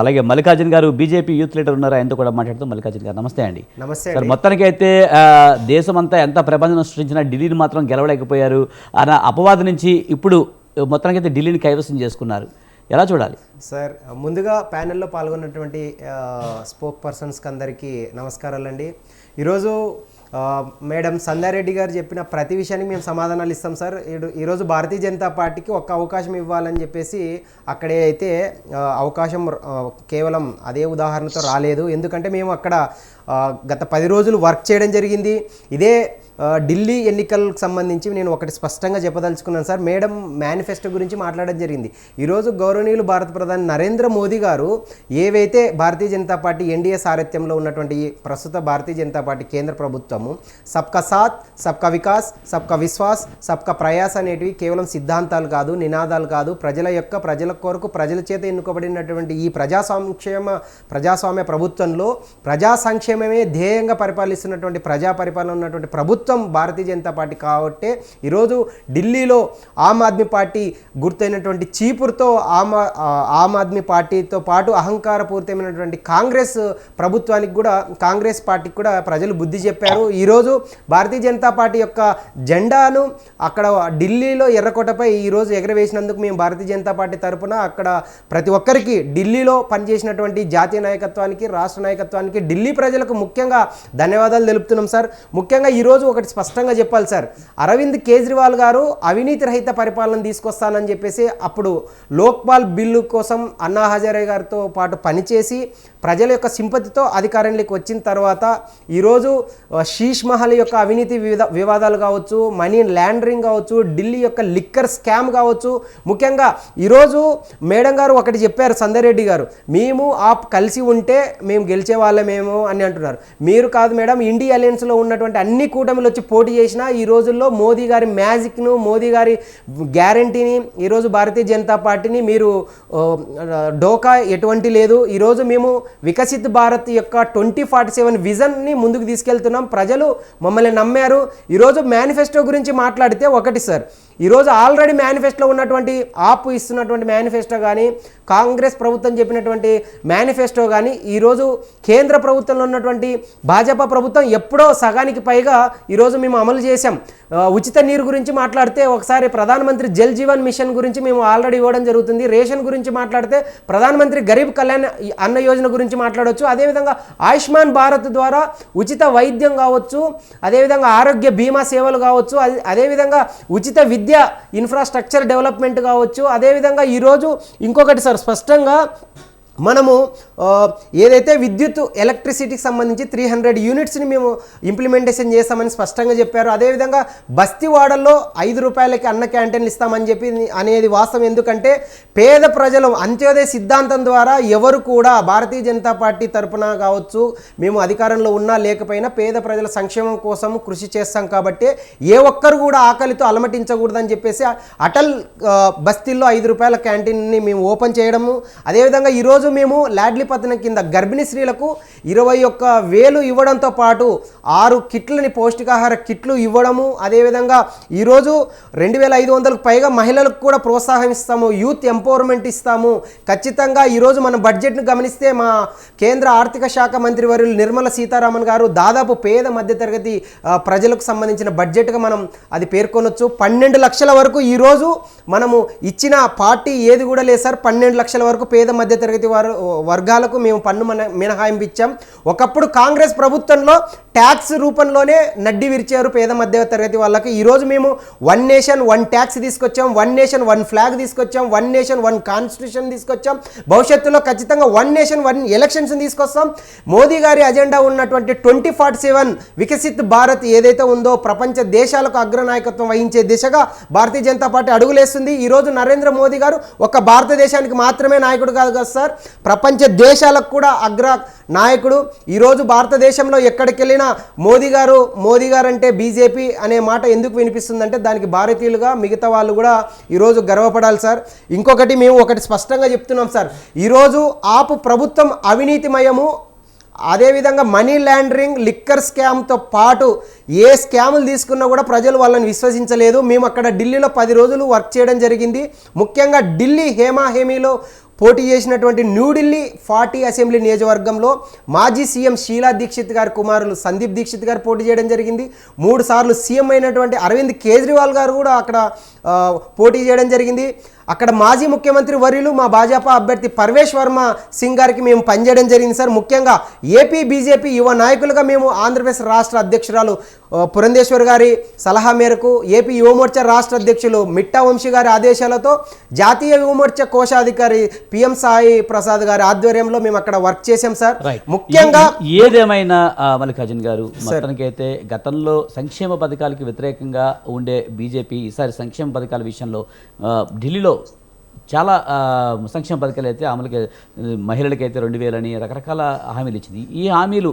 అలాగే మల్లికార్జున్ గారు BJP youth leader ఉన్నారు ఆయనతో కూడా మాట్లాడుతూ మల్లికార్జున్ గారు నమస్తే అండి. నమస్తే సార్ మొత్తానికి అయితే దేశమంతా ఎంత ప్రపంచం సృష్టించినా ఢిల్లీని మాత్రం గెలవలేకపోయారు. అన్న అపవాదు నుంచి ఇప్పుడు మొత్తానికి అయితే ఢిల్లీని కైవసం చేసుకున్నారు. ఎలా చూడాలి? సార్ ముందుగా ప్యానెల్లో పాల్గొన్నటువంటి స్పోక్ పర్సన్స్కి అందరికీ నమస్కారాలండి. ఈరోజు మేడం సందారెడ్డి గారు చెప్పిన ప్రతి విషయానికి మేము సమాధానాలు ఇస్తాం సార్. ఈరోజు భారతీయ జనతా పార్టీకి ఒక్క అవకాశం ఇవ్వాలని చెప్పేసి అక్కడే అయితే అవకాశం కేవలం అదే ఉదాహరణతో రాలేదు. ఎందుకంటే మేము అక్కడ గత పది రోజులు వర్క్ చేయడం జరిగింది. ఇదే ఢిల్లీ ఎన్నికలకు సంబంధించి నేను ఒకటి స్పష్టంగా చెప్పదలుచుకున్నాను సార్. మేడం మేనిఫెస్టో గురించి మాట్లాడడం జరిగింది. ఈరోజు గౌరవనీయులు భారత ప్రధాని నరేంద్ర మోదీ గారు ఏవైతే భారతీయ జనతా పార్టీ ఎన్డీఏ సారథ్యంలో ఉన్నటువంటి ఈ ప్రస్తుత భారతీయ జనతా పార్టీ కేంద్ర ప్రభుత్వము సబ్కా సాత్ సబ్కా వికాస్ సబ్కా విశ్వాస్ సబ్కా ప్రయాస్ అనేటివి కేవలం సిద్ధాంతాలు కాదు నినాదాలు కాదు ప్రజల యొక్క ప్రజల కొరకు ప్రజల చేత ఎన్నుకోబడినటువంటి ఈ ప్రజా సంక్షేమ ప్రజాస్వామ్య ప్రభుత్వంలో ప్రజా సంక్షేమమే ధ్యేయంగా పరిపాలిస్తున్నటువంటి ప్రజా పరిపాలన ఉన్నటువంటి ప్రభుత్వం భారతీయ జనతా పార్టీ కాబట్టి ఈరోజు ఢిల్లీలో ఆమ్ ఆద్మీ పార్టీ గుర్తైనటువంటి చీపురుతో ఆమ్ ఆమ్ ఆద్మీ పార్టీతో పాటు అహంకారపూరితమైనటువంటి కాంగ్రెస్ ప్రభుత్వానికి కూడా కాంగ్రెస్ పార్టీకి కూడా ప్రజలు బుద్ధి చెప్పారు. ఈరోజు భారతీయ జనతా పార్టీ యొక్క జెండాను అక్కడ ఢిల్లీలో ఎర్రకోటపై ఈరోజు ఎగరవేసినందుకు మేము భారతీయ జనతా పార్టీ తరపున అక్కడ ప్రతి ఒక్కరికి ఢిల్లీలో పనిచేసినటువంటి జాతీయ నాయకత్వానికి రాష్ట్ర నాయకత్వానికి ఢిల్లీ ప్రజలకు ముఖ్యంగా ధన్యవాదాలు తెలుపుతున్నాం సార్. ముఖ్యంగా ఈరోజు ఒకటి స్పష్టంగా చెప్పాలి సార్. అరవింద్ కేజ్రీవాల్ గారు అవినీతి రహిత పరిపాలన తీసుకొస్తానని చెప్పేసి అప్పుడు లోక్పాల్ బిల్లు కోసం అన్నా హజారే గారితో పాటు పనిచేసి ప్రజల యొక్క సింపతితో అధికారంలోకి వచ్చిన తర్వాత ఈరోజు శీష్ మహల్ యొక్క అవినీతి వివాదాలు కావచ్చు మనీ ల్యాండరింగ్ కావచ్చు ఢిల్లీ యొక్క లిక్కర్ స్కామ్ కావచ్చు. ముఖ్యంగా ఈరోజు మేడం గారు ఒకటి చెప్పారు సందరెడ్డి గారు మేము ఆ కలిసి ఉంటే మేము గెలిచే వాళ్ళమేమో అని అంటున్నారు. మీరు కాదు మేడం ఇండియా అలయన్స్లో ఉన్నటువంటి అన్ని కూటమిలు వచ్చి పోటీ చేసినా ఈ రోజుల్లో మోదీ గారి మ్యాజిక్ను మోదీ గారి గ్యారంటీని ఈరోజు భారతీయ జనతా పార్టీని మీరు డోకా ఎటువంటి లేదు. ఈరోజు మేము వికసిత్ భారత్ యొక్క ట్వంటీ ఫార్టీ సెవెన్ విజన్ని ముందుకు తీసుకెళ్తున్నాం. ప్రజలు మమ్మల్ని నమ్మారు. ఈరోజు మేనిఫెస్టో గురించి మాట్లాడితే ఒకటి సార్. ఈరోజు ఆల్రెడీ మేనిఫెస్టోలో ఉన్నటువంటి ఆప్ ఇస్తున్నటువంటి మేనిఫెస్టో కానీ కాంగ్రెస్ ప్రభుత్వం చెప్పినటువంటి మేనిఫెస్టో కానీ ఈరోజు కేంద్ర ప్రభుత్వంలో ఉన్నటువంటి భాజపా ప్రభుత్వం ఎప్పుడో సగానికి పైగా ఈరోజు మేము అమలు చేశాం. ఉచిత నీరు గురించి మాట్లాడితే ఒకసారి ప్రధానమంత్రి జల్ జీవన్ మిషన్ గురించి మేము ఆల్రెడీ ఇవ్వడం జరుగుతుంది. రేషన్ గురించి మాట్లాడితే ప్రధానమంత్రి గరీబ్ కళ్యాణ్ అన్న యోజన గురించి మాట్లాడవచ్చు అదేవిధంగా ఆయుష్మాన్ భారత్ ద్వారా ఉచిత వైద్యం కావచ్చు అదేవిధంగా ఆరోగ్య బీమా సేవలు కావచ్చు అదే- అదేవిధంగా ఉచిత విద్య ఇన్ఫ్రాస్ట్రక్చర్ డెవలప్మెంట్ కావచ్చు. అదేవిధంగా ఈరోజు ఇంకొకటి సార్ స్పష్టంగా మనము ఏదైతే విద్యుత్ ఎలక్ట్రిసిటీకి సంబంధించి త్రీ హండ్రెడ్ యూనిట్స్ని మేము ఇంప్లిమెంటేషన్ చేస్తామని స్పష్టంగా చెప్పారు. అదేవిధంగా బస్తీవాడల్లో ఐదు రూపాయలకి అన్న క్యాంటీన్లు ఇస్తామని చెప్పి అనేది వాస్తవం. ఎందుకంటే పేద ప్రజలు అంత్యోదయ సిద్ధాంతం ద్వారా ఎవరు కూడా భారతీయ జనతా పార్టీ తరపున కావచ్చు మేము అధికారంలో ఉన్నా లేకపోయినా పేద ప్రజల సంక్షేమం కోసం కృషి చేస్తాం కాబట్టి ఏ ఒక్కరు కూడా ఆకలితో అలమటించకూడదని చెప్పేసి అటల్ బస్తీల్లో ఐదు రూపాయల క్యాంటీన్ని మేము ఓపెన్ చేయడము. అదేవిధంగా ఈరోజు మేము లాడ్లీ పథకం కింద గర్భిణీ స్త్రీలకు ఇరవై ఒక్క వేలు ఇవ్వడంతో పాటు ఆరు కిట్లని పౌష్టికాహార కిట్లు ఇవ్వడము అదేవిధంగా ఈరోజు రెండు వేల ఐదు వందలకు పైగా మహిళలకు కూడా ప్రోత్సాహం ఇస్తాము యూత్ ఎంపవర్మెంట్ ఇస్తాము. ఖచ్చితంగా ఈరోజు మన బడ్జెట్ను గమనిస్తే మా కేంద్ర ఆర్థిక శాఖ మంత్రి వర్యులు నిర్మల సీతారామన్ గారు దాదాపు పేద మధ్యతరగతి ప్రజలకు సంబంధించిన బడ్జెట్గా మనం అది పేర్కొనొచ్చు. పన్నెండు లక్షల వరకు ఈరోజు మనము ఇచ్చిన పార్టీ ఏది కూడా లేదు సార్. పన్నెండు లక్షల వరకు పేద మధ్యతరగతి వారు వర్గాలకు మేము పన్ను మన మినహాయింపు ఇచ్చాం ఒకప్పుడు కాంగ్రెస్ ప్రభుత్వంలో ట్యాక్స్ రూపంలోనే నడ్డి విరిచారు పేద మధ్య తరగతి వాళ్ళకి. ఈరోజు మేము వన్ నేషన్ వన్ ట్యాక్స్ తీసుకొచ్చాం వన్ నేషన్ వన్ ఫ్లాగ్ తీసుకొచ్చాం వన్ నేషన్ వన్ కాన్స్టిట్యూషన్ తీసుకొచ్చాం. భవిష్యత్తులో ఖచ్చితంగా వన్ నేషన్ వన్ ఎలక్షన్స్ తీసుకొస్తాం. మోదీ గారి అజెండా ఉన్నటువంటి twenty forty seven Viksit Bharat ఏదైతే ఉందో ప్రపంచ దేశాలకు అగ్రనాయకత్వం వహించే దిశగా భారతీయ జనతా పార్టీ అడుగులేస్తుంది. ఈరోజు నరేంద్ర మోదీ గారు ఒక భారతదేశానికి మాత్రమే నాయకుడు కాదు కదా సార్. ప్రపంచ దేశాలకు కూడా అగ్ర నాయకుడు. ఈరోజు భారతదేశంలో ఎక్కడికి వెళ్ళినా మోదీ గారు మోదీ గారు అంటే బీజేపీ అనే మాట ఎందుకు వినిపిస్తుందంటే దానికి భారతీయులుగా మిగతా వాళ్ళు కూడా ఈరోజు గర్వపడాలి సార్. ఇంకొకటి మేము ఒకటి స్పష్టంగా చెప్తున్నాం సార్. ఈరోజు ఆపు ప్రభుత్వం అవినీతిమయము. అదేవిధంగా మనీ లాండరింగ్ లిక్కర్ స్కామ్తో పాటు ఏ స్కాములు తీసుకున్నా కూడా ప్రజలు వాళ్ళని విశ్వసించలేదు. మేము అక్కడ ఢిల్లీలో పది రోజులు వర్క్ చేయడం జరిగింది. ముఖ్యంగా ఢిల్లీ హేమా హేమీలో పోటీ చేసినటువంటి న్యూఢిల్లీ ఫార్టీ అసెంబ్లీ నియోజకవర్గంలో మాజీ సీఎం షీలా దీక్షిత్ గారి కుమారులు సందీప్ దీక్షిత్ గారు పోటీ చేయడం జరిగింది. మూడు సార్లు సీఎం అయినటువంటి అరవింద్ కేజ్రీవాల్ గారు కూడా అక్కడ పోటీ చేయడం జరిగింది. అక్కడ మాజీ ముఖ్యమంత్రి వర్యులు మా భాజపా అభ్యర్థి పర్వేష్ వర్మ సింగ్ గారికి మేము పనిచేయడం జరిగింది సార్. ముఖ్యంగా ఏపీ బీజేపీ యువ నాయకులుగా మేము ఆంధ్రప్రదేశ్ రాష్ట్ర అధ్యక్షురాలు పురంధేశ్వర్ గారి సలహా మేరకు ఏపీ యువమోర్చా రాష్ట్ర అధ్యక్షులు మిట్టా వంశీ గారి ఆదేశాలతో జాతీయ యువమోర్చా కోశాధికారి పిఎం సాయి ప్రసాద్ గారి ఆధ్వర్యంలో మేము అక్కడ వర్క్ చేసాం సార్. ముఖ్యంగా ఏదేమైనా మల్లికార్జున్ గారు మొత్తానికైతే గతంలో సంక్షేమ పథకాలకి వ్యతిరేకంగా ఉండే బీజేపీ ఈసారి సంక్షేమ పథకాల విషయంలో ఢిల్లీలో చాలా సంక్షేమ పథకాలు అయితే అమలుకి మహిళలకైతే రెండు వేలని రకరకాల హామీలు ఇచ్చింది. ఈ హామీలు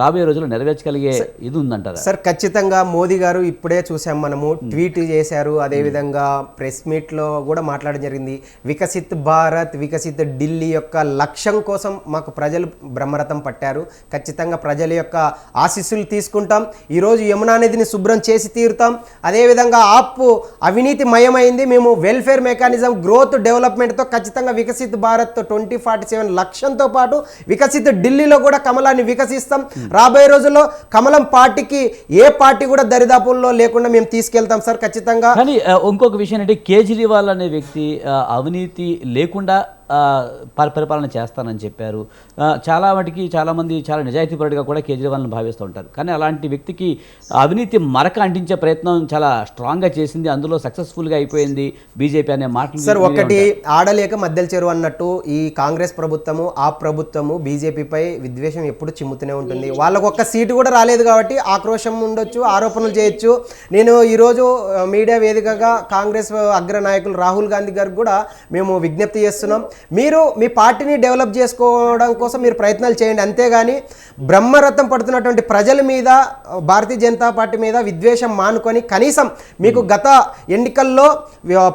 రాబోయే రోజుల్లో నెరవేర్చగలిగే ఇది ఉందంటారా? సార్ ఖచ్చితంగా మోదీ గారు ఇప్పుడే చూసాం మనము ట్వీట్ చేశారు అదేవిధంగా ప్రెస్ మీట్లో కూడా మాట్లాడడం జరిగింది. వికసిత్ భారత్ వికసిత్ ఢిల్లీ యొక్క లక్ష్యం కోసం మాకు ప్రజలు బ్రహ్మరథం పట్టారు. ఖచ్చితంగా ప్రజల యొక్క ఆశీస్సులు తీసుకుంటాం. ఈరోజు యమునా నదిని శుభ్రం చేసి తీరుతాం. అదేవిధంగా ఆప్ అవినీతి మయమైంది మేము వెల్ఫేర్ మెకానిజం గ్రోత్ డెవలప్మెంట్తో ఖచ్చితంగా Viksit Bharat twenty forty seven లక్ష్యంతో పాటు వికసిత్ ఢిల్లీలో కూడా కమలాన్ని వికసిస్తాం. రాబోయే రోజుల్లో కమలం పార్టీకి ఏ పార్టీ కూడా దరిదాపుల్లో లేకుండా మేము తీసుకెళ్తాం సార్ ఖచ్చితంగా. కానీ ఇంకొక విషయం అంటే కేజ్రీవాల్ అనే వ్యక్తి అవినీతి లేకుండా పరిపాలన చేస్తానని చెప్పారు. చాలా వాటికి చాలామంది చాలా నిజాయితీపరుడిగా కూడా కేజ్రీవాల్ని భావిస్తూ ఉంటారు. కానీ అలాంటి వ్యక్తికి అవినీతి మరక అంటించే ప్రయత్నం చాలా స్ట్రాంగ్గా చేసింది. అందులో సక్సెస్ఫుల్గా అయిపోయింది బీజేపీ అనే మాట సార్ ఒకటి ఆడలేక మధ్యల చెరువు అన్నట్టు ఈ కాంగ్రెస్ ప్రభుత్వము ఆ ప్రభుత్వము బీజేపీపై విద్వేషం ఎప్పుడు చిమ్ముతూనే ఉంటుంది. వాళ్ళకు ఒక్క సీటు కూడా రాలేదు కాబట్టి ఆక్రోశం ఉండొచ్చు ఆరోపణలు చేయొచ్చు. నేను ఈరోజు మీడియా వేదికగా కాంగ్రెస్ అగ్ర నాయకులు రాహుల్ గాంధీ గారికి కూడా మేము విజ్ఞప్తి చేస్తున్నాం. మీరు మీ పార్టీని డెవలప్ చేసుకోవడం కోసం మీరు ప్రయత్నాలు చేయండి. అంతేగాని బ్రహ్మరథం పడుతున్నటువంటి ప్రజల మీద భారతీయ జనతా పార్టీ మీద విద్వేషం మానుకొని కనీసం మీకు గత ఎన్నికల్లో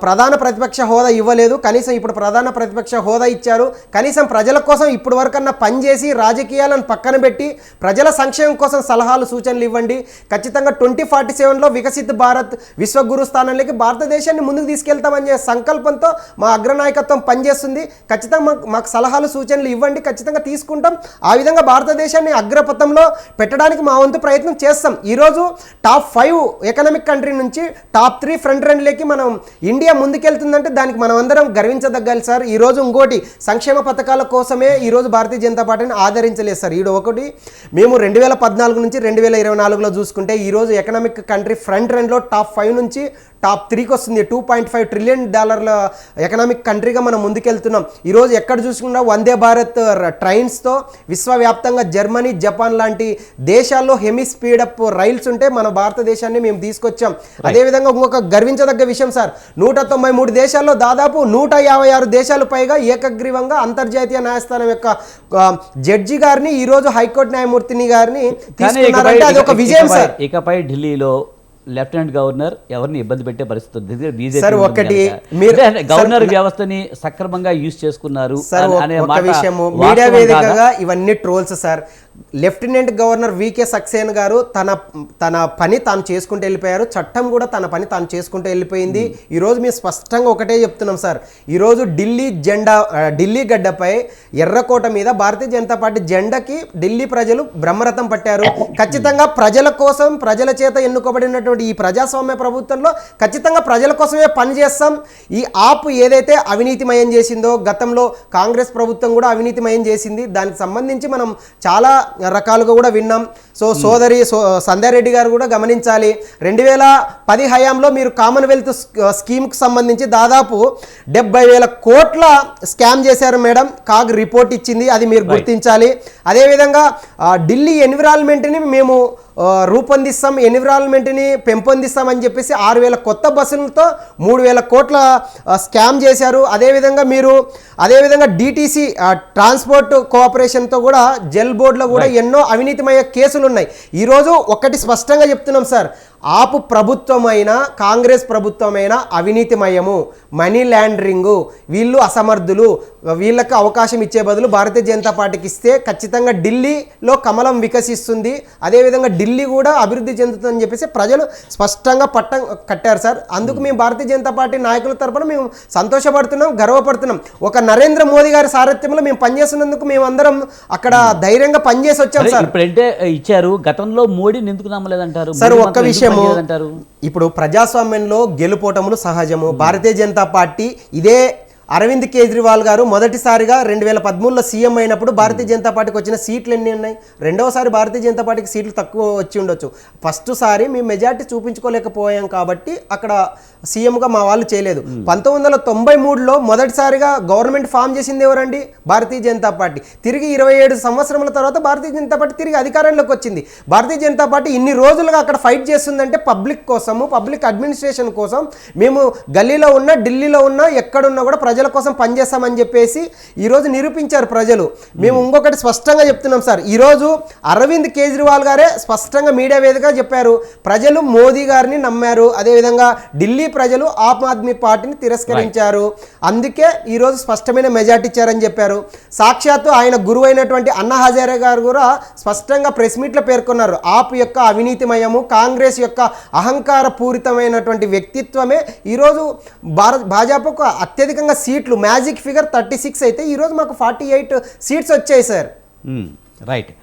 ప్రధాన ప్రతిపక్ష హోదా ఇవ్వలేదు. కనీసం ఇప్పుడు ప్రధాన ప్రతిపక్ష హోదా ఇచ్చారు. కనీసం ప్రజల కోసం ఇప్పుడు వరకన్నా పనిచేసి రాజకీయాలను పక్కన పెట్టి ప్రజల సంక్షేమం కోసం సలహాలు సూచనలు ఇవ్వండి. ఖచ్చితంగా ట్వంటీ ఫార్టీ సెవెన్లో వికసిత్ భారత్ విశ్వగురు స్థానంలోకి భారతదేశాన్ని ముందుకు తీసుకెళ్తామనే సంకల్పంతో మా అగ్రనాయకత్వం పనిచేస్తుంది. ఖచ్చితంగా మాకు మాకు సలహాలు సూచనలు ఇవ్వండి ఖచ్చితంగా తీసుకుంటాం. ఆ విధంగా భారతదేశాన్ని అగ్రపథంలో పెట్టడానికి మా వంతు ప్రయత్నం చేస్తాం. ఈరోజు టాప్ ఫైవ్ ఎకనామిక్ కంట్రీ నుంచి టాప్ త్రీ ఫ్రంట్ రన్లోకి మనం ఇండియా ముందుకెళ్తుందంటే దానికి మనం అందరం గర్వించదగ్గాలి సార్. ఈరోజు ఇంకోటి సంక్షేమ పథకాల కోసమే ఈరోజు భారతీయ జనతా పార్టీని ఆదరించలేదు సార్. ఈడు ఒకటి మేము రెండు వేల పద్నాలుగు నుంచి రెండు వేల ఇరవై నాలుగులో చూసుకుంటే ఈరోజు ఎకనామిక్ కంట్రీ ఫ్రంట్ రన్లో టాప్ ఫైవ్ నుంచి టాప్ త్రీకి వస్తుంది. టూ పాయింట్ ఫైవ్ ట్రిలియన్ డాలర్ల ఎకనామిక్ కంట్రీగా మనం ముందుకెళ్తున్నాం. ఈరోజు ఎక్కడ చూసుకున్నా వందే భారత్ ట్రైన్స్తో విశ్వవ్యాప్తంగా జర్మనీ జపాన్ లాంటి దేశాల్లో హెమీ స్పీడప్ రైల్స్ ఉంటే మన భారతదేశాన్ని మేము తీసుకొచ్చాం. అదేవిధంగా ఇంకొక గర్వించదగ్గ విషయం సార్ నూట తొంభై మూడు దేశాల్లో దాదాపు నూట యాభై ఆరు దేశాలు పైగా ఏకగ్రీవంగా అంతర్జాతీయ న్యాయస్థానం యొక్క జడ్జి గారిని ఈరోజు హైకోర్టు న్యాయమూర్తిని గారిని కానీ తీసుకున్నారంటే అది ఒక విజయం సార్. ఇకపై ఢిల్లీలో లెఫ్టినెంట్ గవర్నర్ ఎవరిని ఇబ్బంది పెట్టే పరిస్థితి ఉంది. బీజేపీ ఒకటి గవర్నర్ వ్యవస్థని సక్రమంగా యూజ్ చేసుకున్నారు అనే- విషయము. మీడియా? వేదికగా ఇవన్నీ trolls sir. Lieutenant governor V K Saxena గారు తన తన పని తాను చేసుకుంటూ వెళ్ళిపోయారు. చట్టం కూడా తన పని తాను చేసుకుంటూ వెళ్ళిపోయింది. ఈరోజు మేము స్పష్టంగా ఒకటే చెప్తున్నాం సార్. ఈరోజు ఢిల్లీ జెండా ఢిల్లీ గడ్డపై ఎర్రకోట మీద భారతీయ జనతా పార్టీ జెండాకి ఢిల్లీ ప్రజలు బ్రహ్మరథం పట్టారు. ఖచ్చితంగా ప్రజల కోసం ప్రజల చేత ఎన్నుకోబడినటువంటి ఈ ప్రజాస్వామ్య ప్రభుత్వంలో ఖచ్చితంగా ప్రజల కోసమే పనిచేస్తాం ఈ ఆప్ ఏదైతే అవినీతిమయం చేసిందో గతంలో కాంగ్రెస్ ప్రభుత్వం కూడా అవినీతిమయం చేసింది. దానికి సంబంధించి మనం చాలా రకాలుగా కూడా విన్నాం. సో సోదరి సో సంధ్యారెడ్డి గారు కూడా గమనించాలి. రెండు వేల పది హయాంలో మీరు కామన్వెల్త్ స్క- స్కీమ్కి సంబంధించి దాదాపు డెబ్బై వేల కోట్ల స్కామ్ చేశారు మేడం. కాగ్ రిపోర్ట్ ఇచ్చింది అది మీరు గుర్తించాలి. అదేవిధంగా ఢిల్లీ ఎన్విరాన్మెంట్ని మేము రూపొందిస్తాం ఎన్విరాన్మెంట్ని పెంపొందిస్తామని చెప్పేసి ఆరు వేల కొత్త బస్సులతో మూడు వేల కోట్ల స్కామ్ చేశారు. అదేవిధంగా మీరు అదేవిధంగా డిటీసీ ట్రాన్స్పోర్ట్ కోఆపరేషన్తో కూడా జెల్ బోర్డులో కూడా ఎన్నో అవినీతిమయ కేసులు ఉన్నాయి ఈరోజు ఒకటి స్పష్టంగా చెప్తున్నాం సార్. ఆపు ప్రభుత్వమైన కాంగ్రెస్ ప్రభుత్వమైన అవినీతిమయము మనీ ల్యాండరింగు వీళ్ళు అసమర్థులు. వీళ్ళకి అవకాశం ఇచ్చే బదులు భారతీయ జనతా పార్టీకి ఇస్తే ఖచ్చితంగా ఢిల్లీలో కమలం వికసిస్తుంది. అదేవిధంగా ఢిల్లీ కూడా అభివృద్ధి చెందుతుందని చెప్పేసి ప్రజలు స్పష్టంగా పట్టం కట్టారు సార్. అందుకు మేము భారతీయ జనతా పార్టీ నాయకుల తరపున మేము సంతోషపడుతున్నాం గర్వపడుతున్నాం. ఒక నరేంద్ర మోదీ గారి సారథ్యంలో మేము పనిచేస్తున్నందుకు మేము అందరం అక్కడ ధైర్యంగా పనిచేసి వచ్చాం సరే, ఇప్పుడంటే ఇచ్చారు గతంలో మోడీని ఎందుకు నమ్మలేదంటారు? సార్ ఒక్క మాత్రం పనిచేయలేదంటారు? ఇప్పుడు ప్రజాస్వామ్యంలో గెలుపోటములు సహజము భారతీయ జనతా పార్టీ ఇదే అరవింద్ కేజ్రీవాల్ గారు మొదటిసారిగా రెండు వేల పదమూడులో సీఎం అయినప్పుడు భారతీయ జనతా పార్టీకి వచ్చిన సీట్లు ఎన్ని ఉన్నాయి? రెండవసారి భారతీయ జనతా పార్టీకి సీట్లు తక్కువ వచ్చి ఉండొచ్చు. ఫస్ట్ సారి మేము మెజార్టీ చూపించుకోలేకపోయాం కాబట్టి అక్కడ సీఎంగా మా వాళ్ళు చేయలేదు. పంతొమ్మిది వందల తొంభై మూడులో మొదటిసారిగా గవర్నమెంట్ ఫామ్ చేసింది ఎవరండి? భారతీయ జనతా పార్టీ. తిరిగి ఇరవై ఏడు సంవత్సరముల తర్వాత భారతీయ జనతా పార్టీ తిరిగి అధికారంలోకి వచ్చింది. భారతీయ జనతా పార్టీ ఇన్ని రోజులుగా అక్కడ ఫైట్ చేస్తుందంటే పబ్లిక్ కోసము పబ్లిక్ అడ్మినిస్ట్రేషన్ కోసం మేము గల్లీలో ఉన్నా ఢిల్లీలో ఉన్నా ఎక్కడున్నా కూడా ప్రజల కోసం పనిచేస్తామని చెప్పేసి ఈరోజు నిరూపించారు ప్రజలు. మేము ఇంకొకటి స్పష్టంగా చెప్తున్నాం సార్. ఈరోజు అరవింద్ కేజ్రీవాల్ గారే స్పష్టంగా మీడియా వేదికగా చెప్పారు. ప్రజలు మోదీ గారిని నమ్మారు. అదేవిధంగా ఢిల్లీ ప్రజలు ఆమ్ ఆద్మీ పార్టీని తిరస్కరించారు. అందుకే ఈరోజు స్పష్టమైన మెజార్టీ ఇచ్చారని చెప్పారు. సాక్షాత్తు ఆయన గురువు అయినటువంటి అన్నా హజారే గారు కూడా స్పష్టంగా ప్రెస్ మీట్లో పేర్కొన్నారు. ఆప్ యొక్క అవినీతిమయము కాంగ్రెస్ యొక్క అహంకార పూరితమైనటువంటి వ్యక్తిత్వమే ఈరోజు భారత్ భాజపాకు అత్యధికంగా సీట్లు. మ్యాజిక్ ఫిగర్ థర్టీ సిక్స్ అయితే ఈరోజు మాకు ఫార్టీ ఎయిట్ సీట్స్ వచ్చాయి సార్. రైట్.